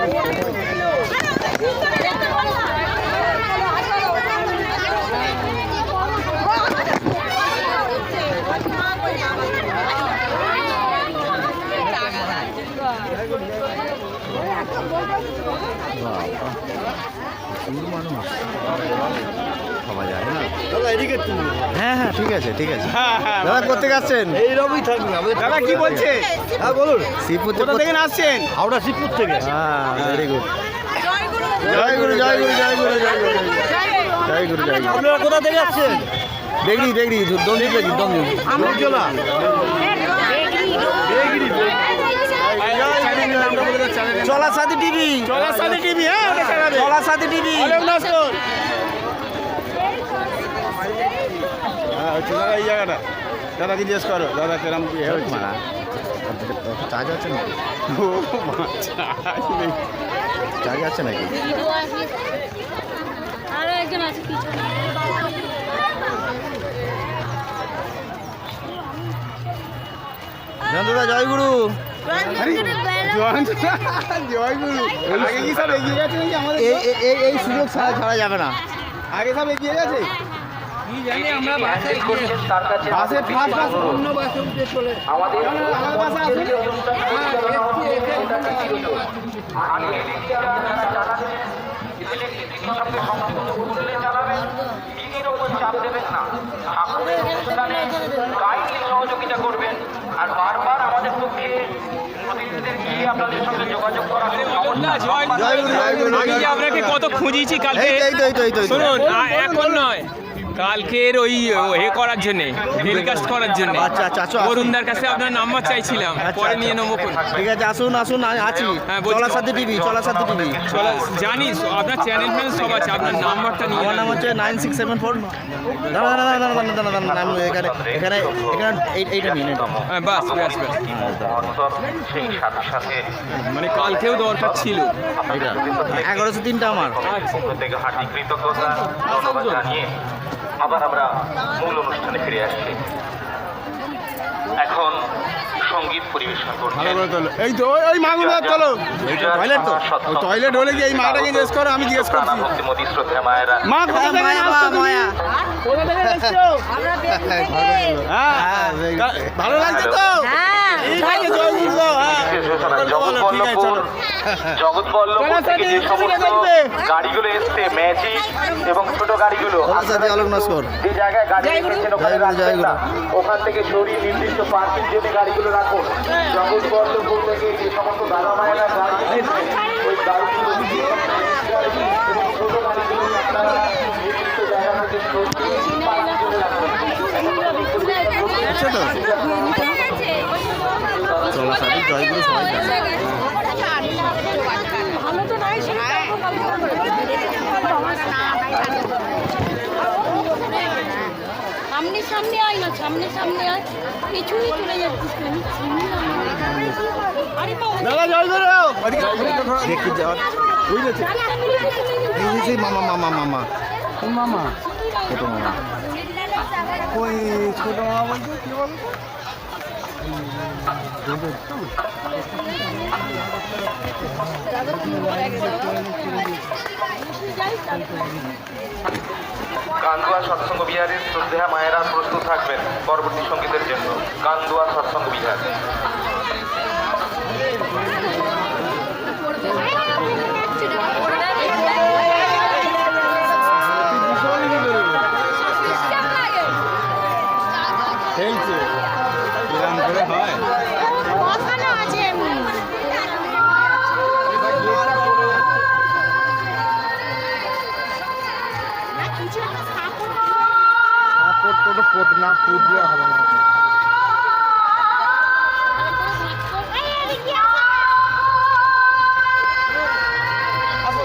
বাবা সুন্দর মানুষ। ভাবা যায় না। এদিকে তুমি হ্যাঁ হ্যাঁ ঠিক আছে ঠিক আছে। হ্যাঁ হ্যাঁ দাদা কোথেকে আসছেন? এইরকমই থাকবে দাদা কি বলছে হ্যাঁ বলুন। শ্রীপুর কোথা থেকে আসছেন? হাওড়া শিবপুর থেকে। হ্যাঁ ভেরি গুড জয় গুরু জয় গুরু জয় গুরু জয় গুরু জয় গুরু জয় গুরু আপনারা কোথা থেকে আসছেন দেখি দেখি আমজলা চলা সাথী টিভি। চলার সাথে টিভি হ্যাঁ চলা সাথী টিভি। হচ্ছে দাদা এই জায়গাটা। দাদাকে জিজ্ঞেস করো। দাদা কেরাম কি হচ্ছে চার্জ আছে নাকি? ও বাচ্চা নেই। চার্জ আছে নাকি? আরও একজন আছে পিছনে। নন্দদা জয় গুরু। জয় জয় গুরু। আগে কি সব এগিয়ে গেছে নাকি এই এই- এই এই সুযোগ ছাড়া ছাড়া যাবে না। আগে সব এগিয়ে গেছে? বাসে ফার্স্ট বাস অন্য বাসে উঠে চলে। আমার বাসা আছে। সহযোগিতা করবেন। আর বারবার আমাদের পক্ষে আপনাদের সঙ্গে যোগাযোগ করা আমি আপনাকে কত খুঁজিয়েছি কালকে? শুনুন এখন নয়। কালকের ওই ও, এ করার জন্য টেলিকাস্ট করার জন্য। আচ্ছা, আচ্ছা, আচ্ছা। বরুণদার কাছে আপনার নাম্বার চাইছিলাম। আচ্ছা, পরে আচ্ছা। নিয়ে নেব ঠিক আছে আসুন আসুন আছি। হ্যাঁ, বলছি। চলা সাথী টিভি চলা সাথী টিভি। জানি আপনার চ্যানেল ফ্যানেল সব আছে আপনার নাম্বারটা নিয়ে আমার নাম হচ্ছে নাইন সিক্স সেভেন ফোর। দাঁড়া দাঁড়া দাঁড়া দাঁড়া দাঁড়া দাঁড়া নাম এখানে এখানে এখানে এইটা এটা হ্যাঁ বাস বাস বাস। মানে কালকেও দরকার ছিল। এগারোশো তিনটা আমার। থেকে হার্দিক কৃতজ্ঞতা জানিয়ে আবার আমরা মূল অনুষ্ঠানে ফিরে আসছি। পরিবেশন ভালো করে তোলো। এই তো ওই- ওই মাগুলো তোলো। টয়লেট তো। টয়লেট হলে কি এই মাটাকে জিজ্ঞেস করো আমি জিজ্ঞেস করছি। ভক্তিমতী শ্রদ্ধা মায়েরা। মা কোথা থেকে আসছো তুমি? কোথা থেকে এসছো? হ্যাঁ ভালো লাগছে তো? ঠিক আছে জয় গুরু গো, বিশেষ ঘোষণা, বলো, জগৎ বলো, ঠিক আছে বল্লভপুর। চলো। জগৎ বল্লভপুর চলো, থেকে যে সমস্ত গাড়িগুলো এসছে ম্যাজিক এবং ছোট গাড়িগুলো। সাথী আলোক নস্কর। যে জায়গায় গাড়ি রেখেছেন ওখানে রাখবেন না। থেকে সরিয়ে নির্দিষ্ট পার্কিং জন্য গাড়িগুলো রাখুন জগৎ বল্লভপুর থেকে যে সমস্ত দাদা মায়েরা এসেছে ওই গাড়িগুলো ছোট গুরু সবাই জানে। ভালো তো নয় সেটা সামনে সামনে আয় না সামনে সামনে আয় পিছুই চলে যাচ্ছিস কেন? আরে দাদা দেখি যাওয়ার এই যে মামা মামা মামা। কোন মামা। ছোট মামা। ওই ছোট মামা বলতে কি বল। কান্দুয়া সৎসঙ্গ বিহারের শ্রদ্ধা মায়েরা প্রস্তুত থাকবেন পরবর্তী সঙ্গীতের জন্য। কান্দুয়া সৎসঙ্গ বিহার। না পুজলে হবে না। আসো।